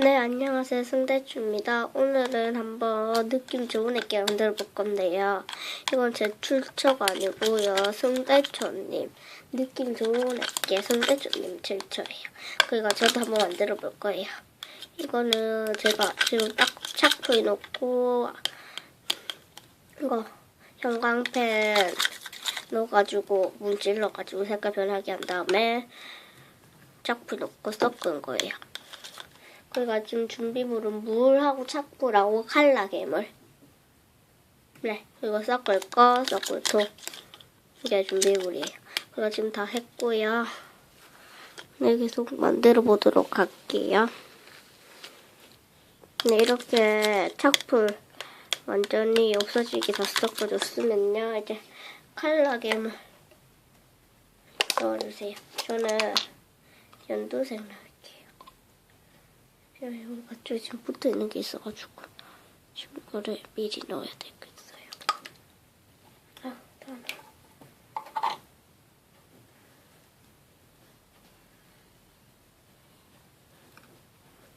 네, 안녕하세요. 승대주입니다. 오늘은 한번 느낌 좋은 액기 만들어 볼 건데요. 이건 제 출처가 아니고요. 승대주님. 느낌 좋은 액기 승대주님 출처예요. 그러니까 저도 한번 만들어 볼 거예요. 이거는 제가 지금 딱 착풀 놓고 이거 형광펜 넣어가지고 문질러가지고 색깔 변하게 한 다음에 짝풀 넣고 섞은 거예요. 그러니까 지금 준비물은 물하고 착불하고 칼라 괴물. 네, 이거 섞을 거, 섞을 통. 이게 준비물이에요. 그거 지금 다 했고요. 네, 계속 만들어 보도록 할게요. 네, 이렇게 착불 완전히 없어지게 다 섞어줬으면요. 이제 칼라 괴물 넣어주세요. 저는 연두색 넣을게요. 여기 갑자기 지금 붙어 있는 게 있어가지고 지금 이거를 미리 넣어야 되겠어요. 아, 다 넣어.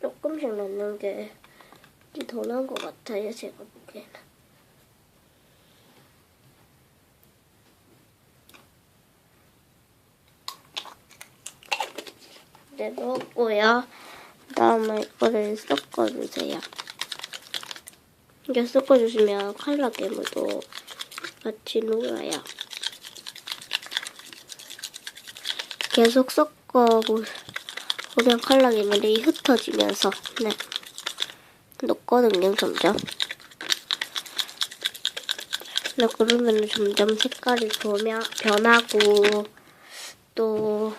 조금씩 넣는 게 더 나은 것 같아요, 제가 보기에는. 네, 넣었고요. 그 다음에 이거를 섞어주세요. 이게 섞어주시면 칼라 괴물도 같이 녹아요. 계속 섞어보면 칼라 괴물이 흩어지면서 네 녹거든요, 점점. 네, 그러면 점점 색깔이 변하, 변하고 또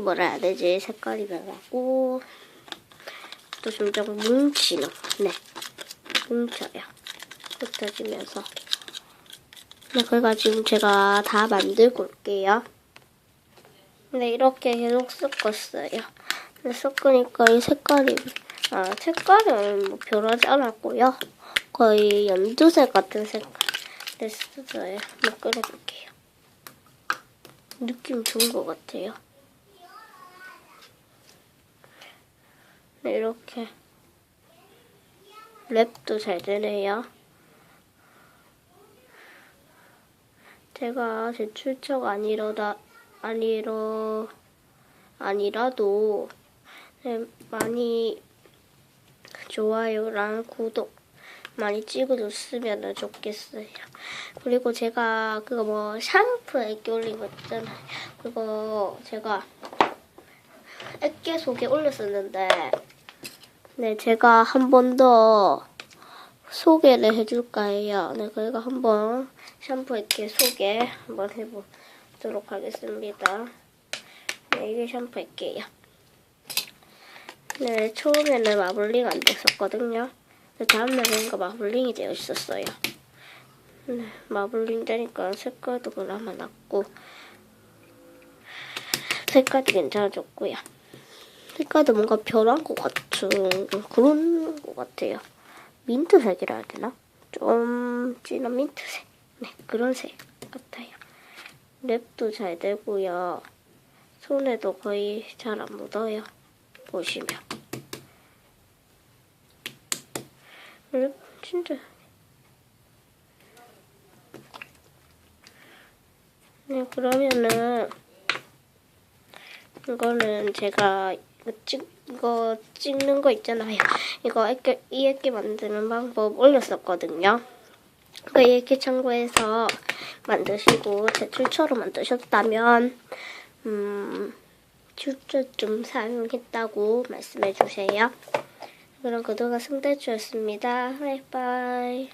뭐라 해야 되지? 색깔이 변하고 또 점점 뭉치는 네. 뭉쳐요. 흩어지면서. 네 지금 제가 다 만들고 올게요. 네 이렇게 계속 섞었어요. 네, 섞으니까 이 색깔이 아 색깔은 뭐 변하지 않았고요. 거의 연두색 같은 색깔 됐어요. 한번 끓여볼게요. 느낌 좋은 것 같아요 이렇게 랩도 잘 되네요. 제가 제 출처가 아니러다 아니러 아니라도 네, 많이 좋아요랑 구독 많이 찍어줬으면 좋겠어요. 그리고 제가 그거 뭐 샴푸 애기 올린 거 있잖아요. 그거 제가 액계 속에 올렸었는데 네 제가 한 번 더 소개를 해줄까 해요. 네 그러니까 한번 샴푸 액계 소개 한번 해보도록 하겠습니다. 네 이게 샴푸 액계예요. 네 처음에는 마블링 안 됐었거든요. 네, 다음날에는 마블링이 되어 있었어요. 네, 마블링 되니까 색깔도 그나마 낫고 색깔도 괜찮아졌고요. 색깔도 뭔가 변한 것 같은 그런 것 같아요. 민트색이라 해야 되나? 좀 진한 민트색. 네, 그런 색 같아요. 랩도 잘 되고요. 손에도 거의 잘 안 묻어요. 보시면. 랩 진짜. 네, 그러면은 이거는 제가 찍, 이거 찍는 거 있잖아요. 이거 액기, 이 액기 만드는 방법 올렸었거든요. 그 액기 참고해서 만드시고 제 출처로 만드셨다면 음, 출처 좀 사용했다고 말씀해 주세요. 그럼 구독과 승대주였습니다. 바이바이.